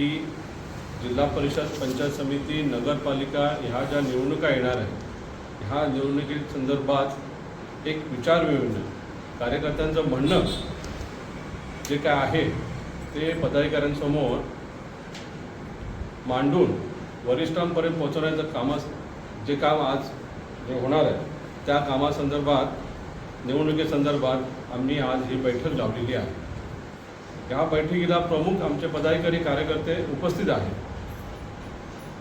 की जिल्हा परिषद पंचायत समिती नगरपालिका ह्या ज्या निवडणुका येणार आहेत ह्या निवडणुकी संदर्भात एक विचारविनिमय कार्यकर्त्यांचं म्हणणं जे काय आहे ते पदाधिकाऱ्यांसमोर मांडून वरिष्ठांपर्यंत पोहोचवण्याचं कामास जे काम आज जे होणार आहे त्या कामासंदर्भात निवडणुकीसंदर्भात आम्ही आज ही बैठक लावलेली आहे. या बैठकीला प्रमुख आमचे पदाधिकारी कार्यकर्ते उपस्थित आहेत.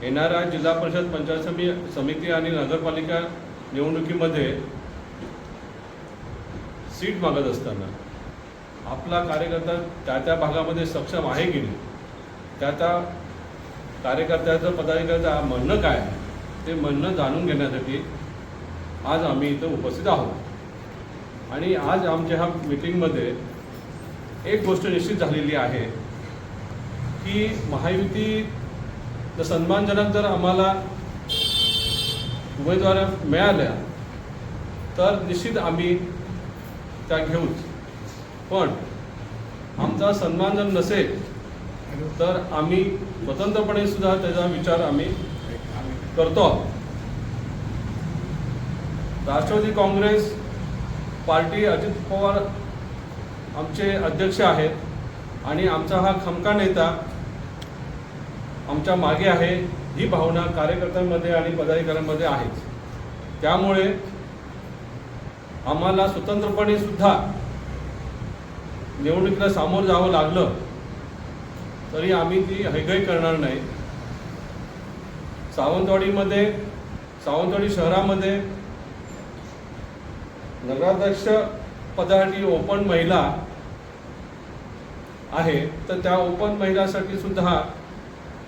येणाऱ्या जिल्हा परिषद पंचायत समी समिती आणि नगरपालिका निवडणुकीमध्ये सीट मागत असताना आपला कार्यकर्ता त्या त्या भागामध्ये सक्षम आहे की नाही? त्या त्या कार्यकर्त्याचं पदाधिकाऱ्याचं म्हणणं काय ते म्हणणं जाणून घेण्यासाठी आज आम्ही इथं उपस्थित आहोत. आणि आज आमच्या ह्या मिटिंगमध्ये एक गोष्ट निश्चित झालेली आहे की महायुती सन्मानजनक जर आम्हाला उमेदवाऱ्या मिळाल्या तर निश्चित आम्ही त्या घेऊच. पण आमचा सन्मान जर नसेल तर आम्ही स्वतंत्रपणे सुद्धा त्याचा विचार आम्ही करतो. राष्ट्रवादी काँग्रेस पार्टी अजित पवार आमचे अध्यक्ष आहेत आणि आमचा हा खमका नेता आमच्या मागे आहे ही भावना कार्यकर्त्यांमध्ये आणि पदाधिकाऱ्यांमध्ये आहेच त्यामुळे आम्हाला स्वतंत्रपणे सुद्धा निवडणुकीला सामोरं जावं लागलं तरी आम्ही ती हैगय करणार नाही. सावंतवाडीमध्ये सावंतवाडी शहरामध्ये नगराध्यक्ष पदासाठी ओपन महिला आहे तर त्या ओपन महिलासाठी सुद्धा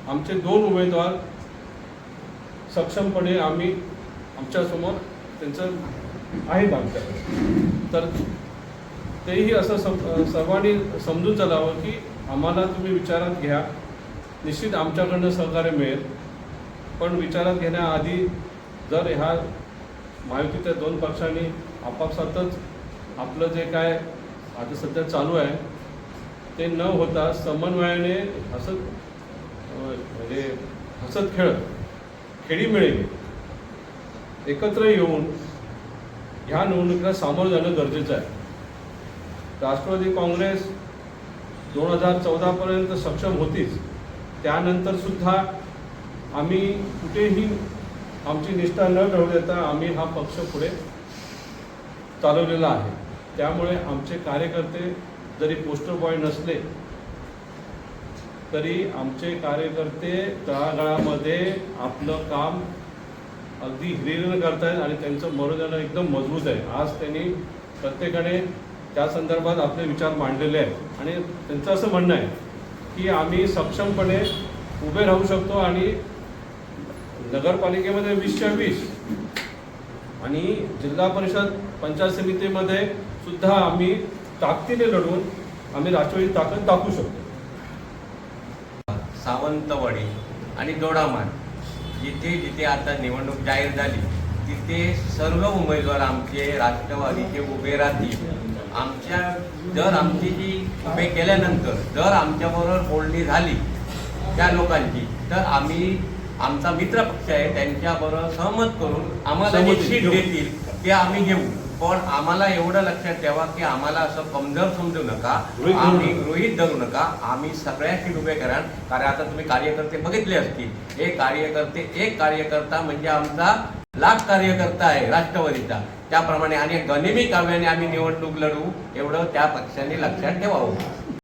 आमचे दोन उमेदवार सक्षमपणे आम्ही आमच्यासमोर त्यांचं आहेत आमच्याकडे तर तेही असं सम सर्वांनी समजून चालावं की आम्हाला तुम्ही विचारात घ्या. निश्चित आमच्याकडनं सहकार्य मिळेल. पण विचारात घेण्याआधी जर ह्या महायुतीच्या दोन पक्षांनी आपापसातच आपलं जे काय आता सध्या चालू आहे ते न होता समन्वयाने हसत म्हणजे हसत खेळत खेळी मिळेल एकत्र येऊन ह्या निवडणुकीला सामोरं जाणं गरजेचं आहे. राष्ट्रवादी काँग्रेस दोन हजार चौदापर्यंत सक्षम होतीच. त्यानंतर सुद्धा आम्ही कुठेही आमची निष्ठा न ठेवू देता आम्ही हा पक्ष पुढे चालवलेला आहे. त्यामुळे आमचे कार्यकर्ते जरी पोस्टर बॉय नसले तरी आमचे कार्यकर्ते तळागाळामध्ये आपलं काम अगदी हिरिरीनं करतायत आणि त्यांचं मनोरंजन एकदम मजबूत आहे. आज त्यांनी प्रत्येकाने त्या संदर्भात आपले विचार मांडलेले आहेत. आणि त्यांचं असं म्हणणं आहे की आम्ही सक्षमपणे उभे राहू शकतो आणि नगरपालिकेमध्ये वीसच्या वीस आणि जिल्हा परिषद पंचायत समितीमध्ये सुद्धा आम्ही ताकदीने लढून आम्ही राष्ट्रवादी ताकद दाखवू शकतो सावंतवाडी आणि दोडामार जिथे जिथे आता निवडणूक जाहीर झाली तिथे सर्व उमेदवार आमचे राष्ट्रवादीचे उभे राहतील आमच्या जर आमची जी उभे केल्यानंतर जर आमच्याबरोबर बोलणी झाली त्या लोकांची तर आम्ही आमचा मित्र पक्ष आहे त्यांच्याबरोबर सहमत करून आम्हाला जी सीट. देतील ते आम्ही घेऊ पण आम्हाला एवढं लक्षात ठेवा की आम्हाला असं कमजोर समजू नका. आम्ही. गृहीत धरू नका. आम्ही सगळ्या सीट उभे कराल. कारण आता तुम्ही कार्यकर्ते बघितले असतील. हे कार्यकर्ते एक कार्यकर्ता म्हणजे आमचा लाख कार्यकर्ता आहे राष्ट्रवादीचा. त्याप्रमाणे आणि गनिमी काव्याने आम्ही निवडणूक लढवू. एवढं त्या पक्षाने लक्षात ठेवावं.